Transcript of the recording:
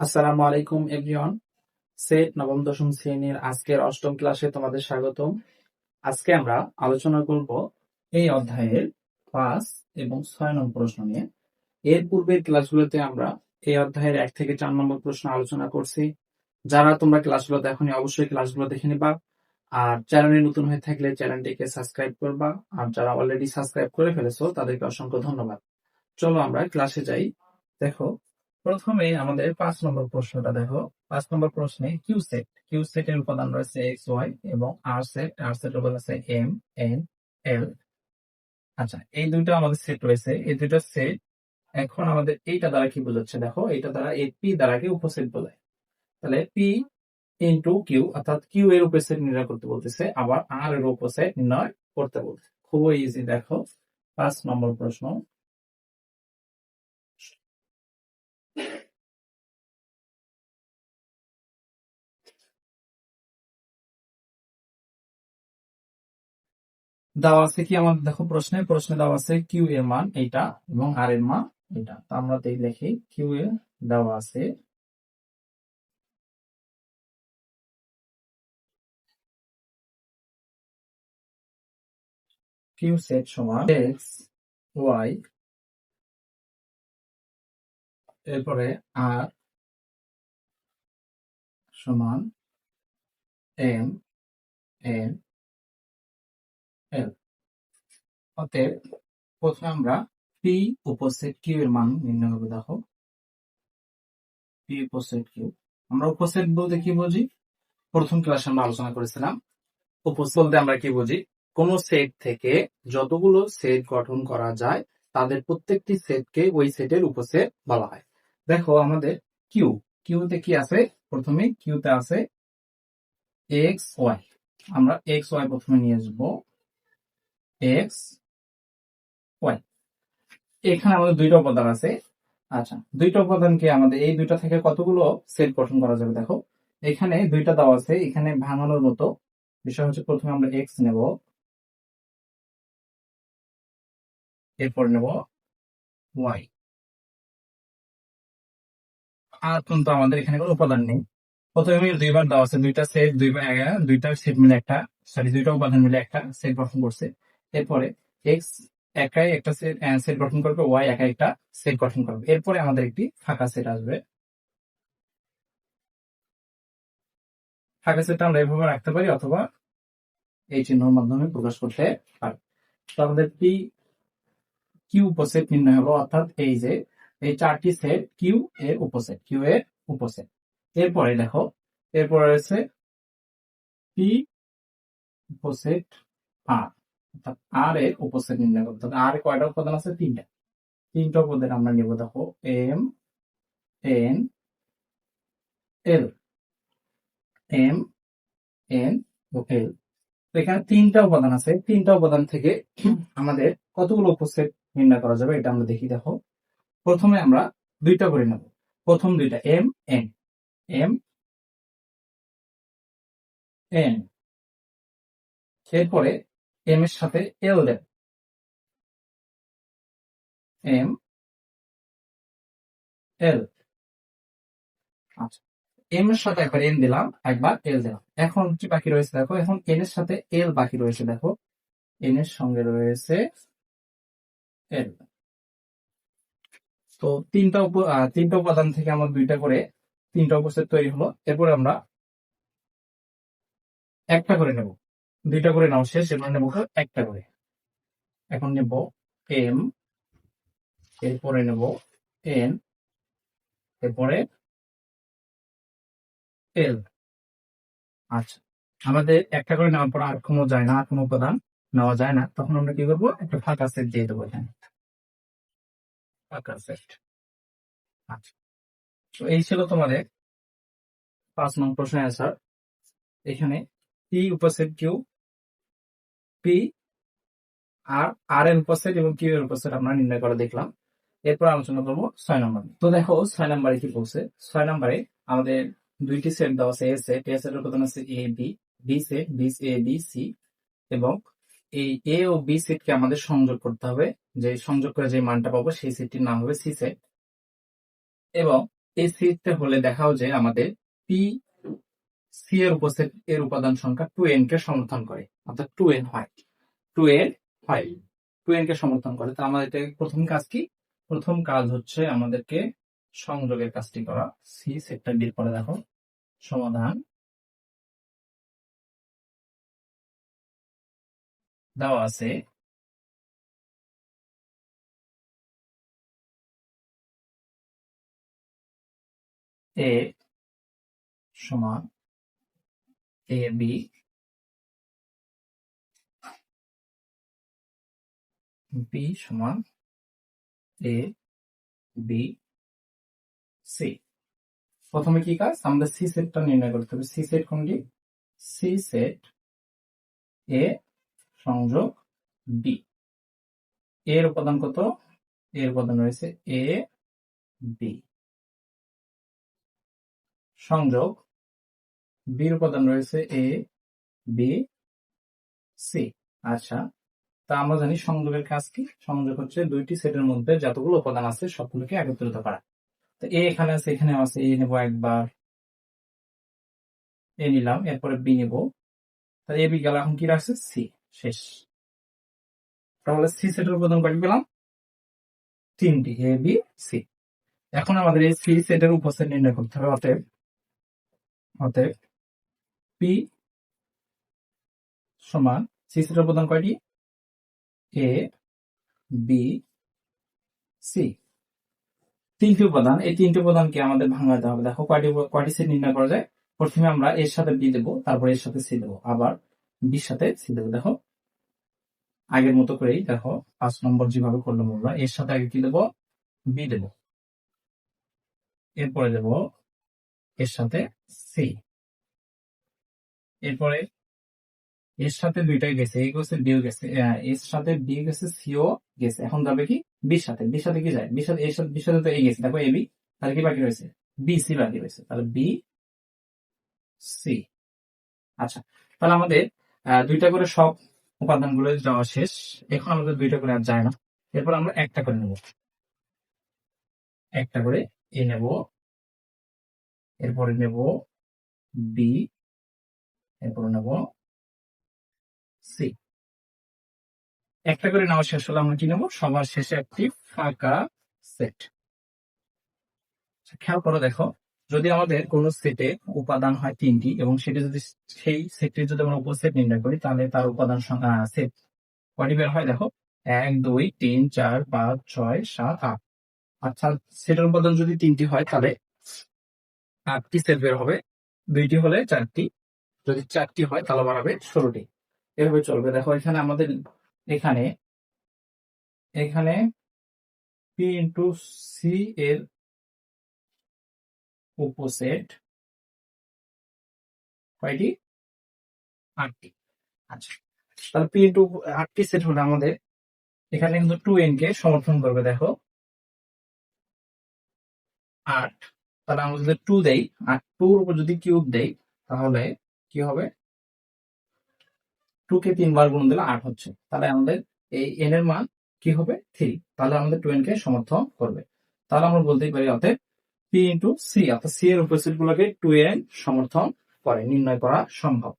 আসসালামু আলাইকুম everyone set নবম, দশম শ্রেণির আজকের অষ্টম ক্লাসে তোমাদের স্বাগতম। আজকে আমরা আলোচনা করব এই অধ্যায়ের পাঁচ এবং ছয় নম্বর প্রশ্ন নিয়ে। এর পূর্বের ক্লাসগুলোতে আমরা এই অধ্যায়ের এক থেকে চার নম্বর প্রশ্ন আলোচনা করছি। যারা তোমরা ক্লাসগুলো দেখনি, অবশ্যই ক্লাসগুলো দেখে নিবা। আর চ্যানেলে নতুন হয়ে থাকলে চ্যানেলটিকে সাবস্ক্রাইব করবা। আর যারা অলরেডি সাবস্ক্রাইব করে ফেলেছো, তাদেরকে অসংখ্য ধন্যবাদ। চলো আমরা ক্লাসে যাই। দেখো প্রথমে আমাদের পাঁচ নম্বর প্রশ্নটা দেখো। পাঁচ নম্বর প্রশ্নে কিউ সেট কিউ সেটের উপাদান রয়েছে এক্স ওয়াই এবং আর সেট আর সেটের উপাদান আছে এম এন এল আচ্ছা এই দুইটা আমাদের সেট রয়েছে। এই দুইটা সেট এখন আমাদের এইটা দ্বারা কি বোঝাচ্ছে? দেখো এটা দ্বারা এই পি দ্বারা কি উপসেট বোঝায় তাহলে পি ইন্টু কিউ অর্থাৎ কিউ এর উপসেট নির্ণয় করতে বলতেছে, আবার আর এর উপসেট নির্ণয় করতে বলছে খুবই ইজি দেখো। পাঁচ নম্বর প্রশ্ন। দেওয়া আছে কি আমাদের? দেখো প্রশ্নে প্রশ্নে দেওয়া আছে কিউ এর মান এইটা এবং আর এর মান এটা তো আমরা তাই লিখি কিউ এ দেওয়া আছে। কিউ সেট সমান এক্স ওয়াই এরপরে আর সমান এম এন এল অতএব প্রথমে আমরা পি উপসেট কিউ এর মান নির্ণয় করব, দেখো। পি উপসেট কিউ। আমরা উপসেট বলতে কি বুঝি? প্রথম ক্লাসে আমরা আলোচনা করেছিলাম। উপসেট বলতে আমরা কি বুঝি? কোন সেট থেকে যতগুলো সেট গঠন করা যায়, তাদের প্রত্যেকটি সেটকে ওই সেটের উপসেট বলা হয়। দেখো আমাদের কিউ কিউতে কি আছে? প্রথমে কিউতে আছে এক্স ওয়াই আমরা এক্স ওয়াই প্রথমে নিয়ে আসব। এক্স ওয়াই এখানে আমাদের দুইটা উপাদান আছে। আচ্ছা দুইটা উপাদানকে আমাদের এই দুইটা থেকে কতগুলো সেট গঠন করা যাবে? দেখো, এখানে দুইটা দেওয়া আছে, এখানে ভাঙানোর মতো। বিষয় হচ্ছে প্রথমে আমরা এক্স নেব। এরপর নেব ওয়াই আর কিন্তু আমাদের এখানে কোনো উপাদান নেই। প্রথমে দুইবার দেওয়া আছে, দুইটা সেট, দুইবার, দুইটা সেট মিলে একটা সরি দুইটা উপাদান মিলে একটা সেট গঠন করছে। এরপরে এক্স একাই একটা সেট সেট গঠন করবে ওয়াই একাই একটা সেট গঠন করবে। এরপরে আমাদের একটি ফাঁকা সেট আসবে। ফাঁকা সেটটা আমরা এভাবে রাখতে পারি অথবা এই চিহ্নের মাধ্যমে প্রকাশ করতে পারি। তো আমাদের পি কিউ উপসেট নির্ণয় হলো অর্থাৎ এই যে, এই চারটি সেট কিউ এর উপসেট কিউ এর উপসেট। এরপরে দেখো, এরপরে রয়েছে পি উপসেট আর অর্থাৎ আর এর উপসেট নির্ণয় করতে হবে। আর কয়টা উপাদান আছে? তিনটা। তিনটা উপাদান আমরা নিব, দেখো M N L M N ও এল এখানে তিনটা উপাদান আছে। তিনটা উপাদান থেকে আমাদের কতগুলো উপসেট নির্ণয় করা যাবে এটা আমরা দেখি, দেখো। প্রথমে আমরা দুইটা করে নেব। প্রথম দুইটা এম এন এম এন এরপরে এম এর সাথে এল দেব। এম এল আচ্ছা এম এর সাথে একবার এন দিলাম, একবার এল দিলাম। এখন কি বাকি রয়েছে দেখো? এখন এন এর সাথে এল বাকি রয়েছে দেখো। এন এর সঙ্গে রয়েছে এল তো তিনটা তিনটা উপাদান থেকে আমার দুইটা করে তিনটা উপসেট তৈরি হলো। এরপরে আমরা একটা করে নেব। দুইটা করে নাও শেষ এবার নেব একটা করে। এখন নেব এম এরপরে নেব এন এরপরে এল আচ্ছা আমাদের একটা করে নেওয়ার পর আর কোনো যায় না, আর কোনো উপাদান নেওয়া যায় না। তখন আমরা কি করব? একটা ফাঁকা সেট দিয়ে দেবো এখানে। ফাঁকা সেট। আচ্ছা তো এই ছিল তোমাদের পাঁচ নং প্রশ্নের অ্যান্সার এখানে পি উপসেট কিউ পি আর আর এর উপসেট এবং কিউ এর উপসেট আমরা নির্ণয় করে দেখলাম। এরপর আলোচনা করব ছয় নম্বর তো দেখো, ছয় নম্বরে কি বলছে? ছয় নম্বরে আমাদের দুইটি সেট দেওয়া আছে এ সেট এ সেটের উপাদান আছে A B B set B A B C এবং এই এ ও বি সেটকে আমাদের সংযোগ করতে হবে। যে সংযোগ করে যে মানটা পাবো সেই সেটটির নাম হবে সি সেট এবং এই সেটটা হলে দেখাও যে আমাদের পি সি এর উপসেট এর উপাদান সংখ্যা টু এন কে সমর্থন করে। অর্থাৎ টু এন হয় টু এন হয় টু এন কে সমর্থন করে। তো আমাদের এটা প্রথম কাজ কি? প্রথম কাজ হচ্ছে আমাদেরকে সংযোগের কাজটি করা। সি, সেটটা বের করে দেখো। সমাধান। দেওয়া আছে। এ সমান এ, বি বি সমান এ বি সি প্রথমে কি কাজ? আমাদের সি সেটটা নির্ণয় করতে হবে। সি সেট কোনটি? সি সেট এ সংযোগ বি এর উপাদান কত? এর উপাদান রয়েছে এ বি সংযোগ বির উপাদান রয়েছে এ বি সি আচ্ছা তা আমরা জানি সংযোগের কাজ কি? সংযোগ হচ্ছে দুইটি সেটের মধ্যে যতগুলো উপাদান আছে সবগুলোকে একত্রিত করা। তো এ এখানে আছে এখানে আছে, এ নেব একবার, এ নিলাম, এরপরে বি নেব। তা এ, বি গেল, এখন কি রাখছে? সি, শেষ। তাহলে সি সেটের উপাদান কয়টি পেলাম? তিনটি, এ, বি, সি। এখন আমাদের এই সি সেটের উপসেট নির্ণয় করতে হবে, অতএব অতএব, পি সমান সি সেটের উপাদান কয়টি? এ বি সি তিনটি উপাদান, এই তিনটি উপাদানকে আমাদের ভাঙাতে হবে। দেখো, কয়টি কয়টি সেট নির্ণয় করা যায়? প্রথমে আমরা এর সাথে বি দেবো, তারপর এর সাথে সি দেবো, আবার বির সাথে সি দেবো। দেখো, আগের মতো করেই দেখো, পাঁচ নম্বর যেভাবে করলাম আমরা এর সাথে আগে কি দেবো? বি দেবো। এরপরে দেবো এর সাথে সি এরপরে এর সাথে দুইটাই গেছে এই গেছে বিও গেছে। এর সাথে বি গেছে সিও গেছে। এখন যাবে কি? বির সাথে। বির সাথে কি যায়? বির সাথে এর সাথে বির সাথে তো এই গেছে। দেখো এবি তাহলে কি বাকি রয়েছে? বি সি বাকি রয়েছে। তাহলে বি সি আচ্ছা তাহলে আমাদের দুইটা করে সব উপাদানগুলো যাওয়া শেষ। এখন আমাদের দুইটা করে আর যায় না। এরপর আমরা একটা করে নেব। একটা করে এ নেব। এরপরে নেব বি এরপরে নেব সি। একটা করে নেওয়া শেষ হলে, আমরা কি নেব? সবার শেষে একটি ফাঁকা সেট। খেয়াল করে দেখো, যদি আমাদের কোন সেটে উপাদান হয় তিনটি এবং সেটি যদি সেই সেটটির যদি আমরা উপসেট নির্ণয় করি, তাহলে তার উপাদান সংখ্যা সেট কয়টি বের হয় দেখো? এক, দুই, তিন, চার, পাঁচ, ছয়, সাত, আট। আচ্ছা সেটার উপাদান যদি তিনটি হয়, তাহলে আটটি সেট বের হবে। দুইটি হলে চারটি। যদি চারটি হয়, তাহলে বাড়াবে ষোলোটি। এভাবে চলবে। দেখো, এখানে আমাদের, এখানে এখানে পি ইন্টু সি এর উপসেট কয়টি? আটটি। আচ্ছা তাহলে পি ইন্টু আটটি সেট হলে আমাদের। এখানে কিন্তু টু এন কে সমর্থন করবে, দেখো। আট, তাহলে আমরা যদি টু দেই, আর টুর উপর যদি কিউব দেই, তাহলে কি হবে? টু কে তিনবার গুণ দিলে আট হচ্ছে। তাহলে আমাদের এই এন এর মান কি হবে? থ্রি তাহলে আমাদের টু কে সমর্থন করবে। তাহলে আমরা বলতেই পারি অতএব পি ইন্টু সি অর্থাৎ সি এর উপস্থিত গুলোকে টু এন সমর্থন করে, নির্ণয় করা সম্ভব।